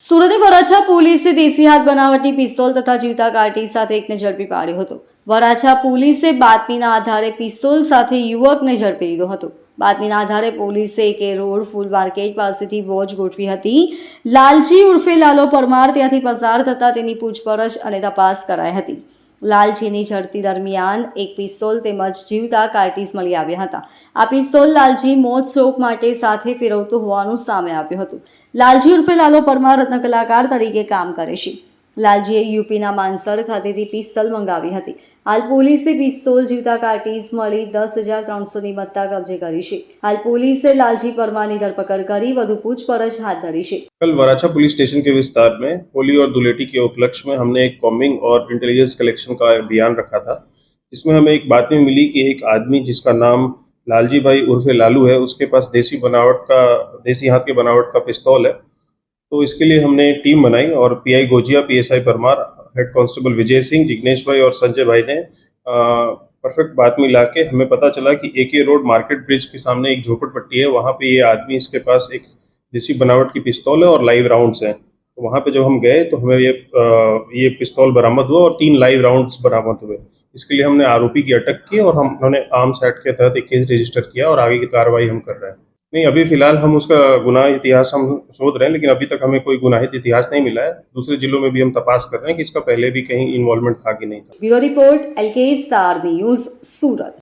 સુરત વરાછા પોલીસે દેશી હાથ બનાવટી પિસ્તોલ તથા જીવતા કાર્ટી સાથે એકને ઝડપી પાડ્યો હતો. વરાછા પોલીસે બાતમીના આધારે પિસ્તોલ સાથે યુવકને ઝડપી લીધો હતો. બાતમીના આધારે પોલીસે કે રોડ ફૂલ માર્કેટ પાસેથી વોચ ગોઠવી હતી. લાલજી ઉર્ફે લાલો પરમાર ત્યાંથી પસાર થતા તેની પૂછપરછ અને તપાસ કરાઈ હતી. લાલજીની ઝડપી દરમિયાન એક પિસ્તોલ તેમજ જીવતા કાર્ટીસ મળી આવ્યા હતા. આ પિસ્તોલ લાલજી મોત શોક માટે સાથે ફેરવતું હોવાનું સામે આવ્યું હતું. લાલજી ઉર્ફે લાલો પરમાર રત્ન કલાકાર તરીકે કામ કરે છે. લાલજીએ યુપીના માનસર ખાતેથી પિસ્તોલ મંગાવી હતી હાલ પોલીસે પિસ્તોલ જીવતા કાર્ટીસ મળી દસ હજાર ત્રણસોની મત્તા કબજે કરી છે હાલ પોલીસે લાલજી પરમારની ધરપકડ કરી વધુ પૂછપરછ હાથ ધરી છે कल वराछा पुलिस स्टेशन के विस्तार में होली और धुलेटी के उपलक्ष्य में हमने एक कॉम्बिंग और इंटेलिजेंस कलेक्शन का अभियान रखा था जिसमें हमें एक बातमी मिली कि एक आदमी जिसका नाम लालजी भाई उर्फे लालू है उसके पास देसी बनावट का देसी हाथ के बनावट का पिस्तौल है तो इसके लिए हमने टीम बनाई और PI Gojiya, PSI Parmar, head constable Vijay Singh, Jignesh bhai और संजय भाई ने परफेक्ट बातमी ला के हमें पता चला कि ए के रोड मार्केट ब्रिज के सामने एक झोपड़पट्टी है। वहाँ पे ये आदमी इसके पास एक देसी बनावट की पिस्तौल है और लाइव राउंड्स हैं। तो वहाँ पे जब हम गए तो हमें ये ये पिस्तौल बरामद हुआ और तीन लाइव राउंड्स बरामद हुए। इसके लिए हमने आरोपी की अटक की और हम उन्होंने आर्म्स एक्ट के तहत एक केस रजिस्टर किया और आगे की कार्रवाई हम कर रहे हैं। नहीं, अभी फ़िलहाल हम उसका गुनाह इतिहास हम शोध रहे हैं, लेकिन अभी तक हमें कोई गुनाहित इतिहास नहीं मिला है। दूसरे जिलों में भी हम तपास कर रहे हैं कि इसका पहले भी कहीं इन्वॉल्वमेंट था कि नहीं था। Bureau report L K news, Surat.